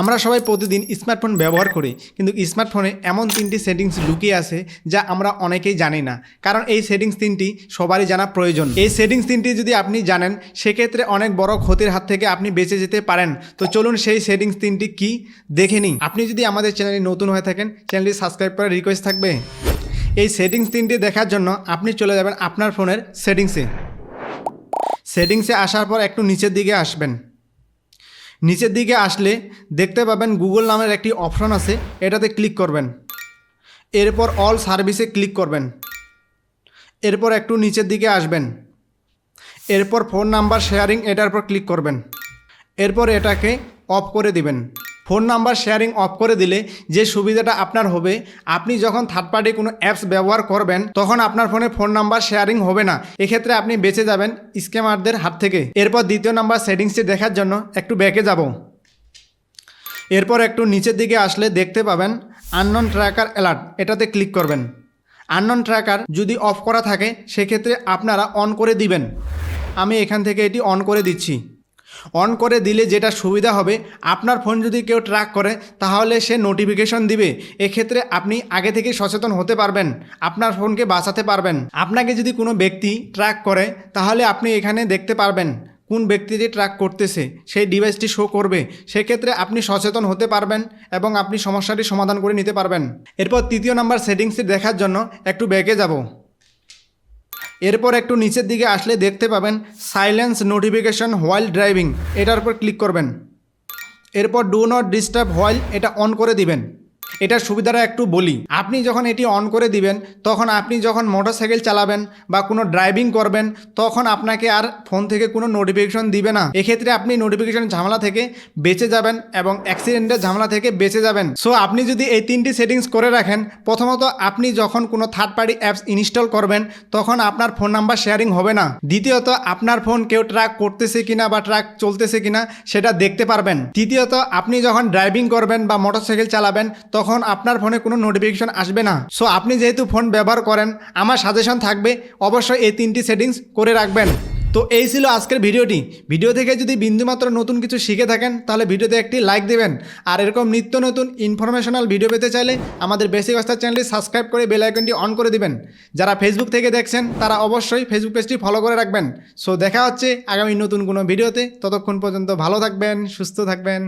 আমরা সবাই প্রতিদিন স্মার্টফোন ব্যবহার করি, কিন্তু স্মার্টফোনে এমন তিনটি সেটিংস লুকিয়ে আছে যা আমরা অনেকেই জানি না। কারণ এই সেটিংস তিনটি সবারই জানা প্রয়োজন। এই সেটিংস তিনটি যদি আপনি জানেন, সেক্ষেত্রে অনেক বড় ক্ষতির হাত থেকে আপনি বেঁচে যেতে পারেন। তো চলুন সেই সেটিংস তিনটি কি দেখে নিই। আপনি যদি আমাদের চ্যানেলে নতুন হয়ে থাকেন, চ্যানেলটি সাবস্ক্রাইব করার রিকোয়েস্ট থাকবে। এই সেটিংস তিনটি দেখার জন্য আপনি চলে যাবেন আপনার ফোনের সেটিংসে। সেটিংসে আসার পর একটু নিচের দিকে আসবেন। নিচের দিকে আসলে দেখতে পাবেন গুগল নামের একটি অপশন আছে, এটাতে ক্লিক করবেন। এরপর অল সার্ভিসে ক্লিক করবেন। এরপর একটু নিচের দিকে আসবেন। এরপর ফোন নাম্বার শেয়ারিং এটার উপর ক্লিক করবেন। এরপর এটাকে অফ করে দিবেন। ফোন নাম্বার শেয়ারিং অফ করে দিলে যে সুবিধাটা আপনার হবে, আপনি যখন থার্ড পার্টি কোনো অ্যাপস ব্যবহার করবেন, তখন আপনার ফোনে ফোন নাম্বার শেয়ারিং হবে না। এক্ষেত্রে আপনি বেঁচে যাবেন স্ক্যামারদের হাত থেকে। এরপর দ্বিতীয় নাম্বার সেটিংসটি দেখার জন্য একটু ব্যাকে যাব। এরপর একটু নিচের দিকে আসলে দেখতে পাবেন আননন ট্র্যাকার অ্যালার্ট এটাতে ক্লিক করবেন। আননন ট্র্যাকার যদি অফ করা থাকে, সেক্ষেত্রে আপনারা অন করে দিবেন। আমি এখান থেকে এটি অন করে দিচ্ছি। অন করে দিলে যেটা সুবিধা হবে, আপনার ফোন যদি কেউ ট্র্যাক করে, তাহলে সে নোটিফিকেশন দিবে। এক্ষেত্রে আপনি আগে থেকে সচেতন হতে পারবেন, আপনার ফোনকে বাঁচাতে পারবেন। আপনাকে যদি কোনো ব্যক্তি ট্র্যাক করে, তাহলে আপনি এখানে দেখতে পারবেন কোন ব্যক্তিটি ট্র্যাক করতেছে, সেই ডিভাইসটি শো করবে। সেক্ষেত্রে আপনি সচেতন হতে পারবেন এবং আপনি সমস্যাটি সমাধান করে নিতে পারবেন। এরপর তৃতীয় নাম্বার সেটিংসটি দেখার জন্য একটু ব্যাকে যাব। এরপর একটু নিচের দিকে আসলে দেখতে পাবেন সাইলেন্স নোটিফিকেশন হোয়াইল ড্রাইভিং এটার উপর ক্লিক করবেন। এরপর ডু নট ডিস্টার্ব হোয়াইল এটা অন করে দিবেন। এটার সুবিধাটা একটু বলি। আপনি যখন এটি অন করে দিবেন, তখন আপনি যখন মোটরসাইকেল চালাবেন বা কোনো ড্রাইভিং করবেন, তখন আপনাকে আর ফোন থেকে কোনো নোটিফিকেশন দিবে না। এক্ষেত্রে আপনি নোটিফিকেশন ঝামেলা থেকে বেঁচে যাবেন এবং অ্যাক্সিডেন্টের ঝামেলা থেকে বেঁচে যাবেন। সো আপনি যদি এই তিনটি সেটিংস করে রাখেন, প্রথমত আপনি যখন কোনো থার্ড পার্টি অ্যাপস ইনস্টল করবেন, তখন আপনার ফোন নাম্বার শেয়ারিং হবে না। দ্বিতীয়ত, আপনার ফোন কেউ ট্র্যাক করতেছে কিনা বা ট্র্যাক চলতেছে কিনা, সেটা দেখতে পারবেন। তৃতীয়ত, আপনি যখন ড্রাইভিং করবেন বা মোটরসাইকেল চালাবেন তখন আপনার ফোনে কোনো নোটিফিকেশন আসবে না। সো আপনি যেহেতু ফোন ব্যবহার করেন, আমার সাজেশন থাকবে, অবশ্যই এই তিনটি সেটিংস করে রাখবেন। তো এই ছিল আজকের ভিডিওটি। ভিডিও থেকে যদি বিন্দুমাত্র নতুন কিছু শিখে থাকেন, তাহলে ভিডিওতে একটি লাইক দেবেন। আর এরকম নিত্য নতুন ইনফরমেশনাল ভিডিও পেতে চাইলে আমাদের বেসিক অস্তার চ্যানেলটি সাবস্ক্রাইব করে বেল আইকনটি অন করে দিবেন। যারা ফেসবুক থেকে দেখছেন, তারা অবশ্যই ফেসবুক পেজটি ফলো করে রাখবেন। সো দেখা হচ্ছে আগামী নতুন কোনো ভিডিওতে ততক্ষণ পর্যন্ত ভালো থাকবেন, সুস্থ থাকবেন।